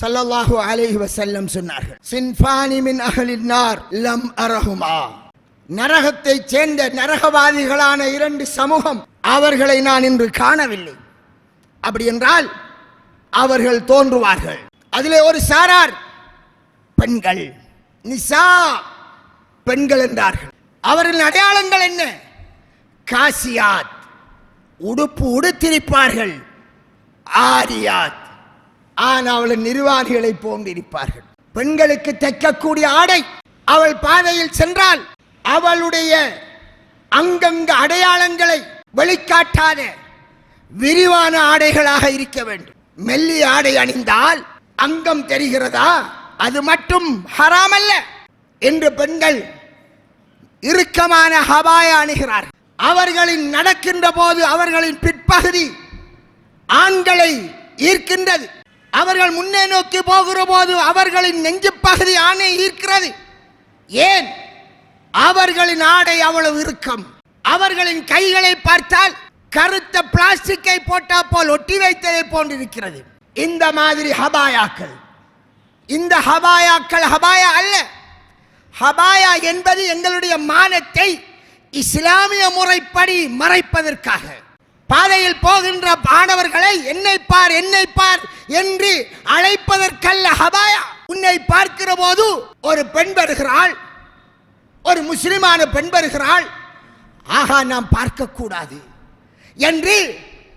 ஸல்லல்லாஹு அலைஹி வசல்லம் சொன்னார்கள். சின்ஃபானி அகலினார் லம் அரஹுமா. நரகத்தைச் சேர்ந்த நரகவாதிகளான இரண்டு சமூகம் அவர்களை நான் இன்று காணவில்லை. அப்படி என்றால் அவர்கள் தோன்றுவார்கள். அதிலே ஒரு சாரார் பெண்கள். நிசா பெண்கள் என்றார்கள். அவர்களின் அடையாளங்கள் என்ன? காசியாத். உடுப்பு உடுத்திருப்பார்கள். ஆரியாத். ஆனால் நிர்வாகிகளை போன்றிருப்பார்கள் பெண்களுக்கு தைக்கக்கூடிய ஆடை அவள் பாதையில் சென்றால் அவளுடைய அங்கங்க அடையாளங்களை வெளிக்காட்டாத விரிவான ஆடைகளாக இருக்க வேண்டும். மெல்லிய ஆடை அணிந்தால் அங்கம் தெரிகிறதா? அது மட்டும் ஹராம் அல்ல என்று பெண்கள் இறுக்கமான ஹபாய அணுகிறார் அவர்களின் நடக்கின்ற போது அவர்களின் பிற்பகுதி ஆண்களை ஈர்க்கின்றது. அவர்கள் முன்னே நோக்கி போகிற போது அவர்களின் நெஞ்சு பகுதி ஆணை ஈர்க்கிறது. ஏன்? அவர்களின் ஆடை அவ்வளவு இறுக்கம். அவர்களின் கைகளை பார்த்தால் கருத்த பிளாஸ்டிக்கை போட்டா போல் ஒட்டி வைத்ததை போன்றிருக்கிறது. இந்த மாதிரி ஹபாயாக்கள். இந்த ஹபாயாக்கள் ஹபாயா அல்ல. ஹபாயா என்பது எங்களுடைய மானத்தை இஸ்லாமிய முறைப்படி மறைப்பதற்காக. பாதையில் போகின்ற மாணவர்களை என்னை பார் என்னை பார் என்று அழைப்பதற்கல்ல ஹபாயா. உன்னை பார்க்கிற போது ஒரு பெண் வருகிறாள். ஒரு முஸ்லிமான பெண் வருகிறாள். ஆகா நாம் பார்க்கக்கூடாது என்று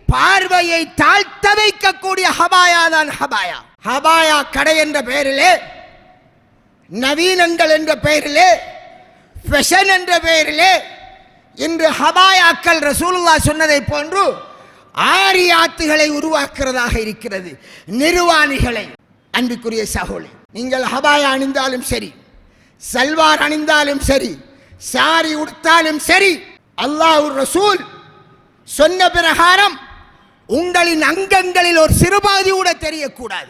பார்வையை தாழ்த்த வைக்கக்கூடிய ஹபாயா தான் ஹபாயா. ஹபாயா கடை என்ற பெயரிலே நவீனங்கள் என்ற பெயரிலே ஃபெஷன் என்ற பெயரிலே இன்று ஹபாயாக்கள் ரசூலுல்லா சொன்னதை போன்று ஆரியாத்துகளை உருவாக்குறதாக இருக்கிறது. நிர்வாணிகளை. அன்புக்குரிய சகோலி நீங்கள் ஹபாயா அணிந்தாலும் சரி சல்வார் அணிந்தாலும் சரி சாரி உடுத்தாலும் சரி அல்லாஹ் ரசூல் சொன்ன பிரகாரம் உங்களின் அங்கங்களில் ஒரு சிறுபாதி கூட தெரியக்கூடாது.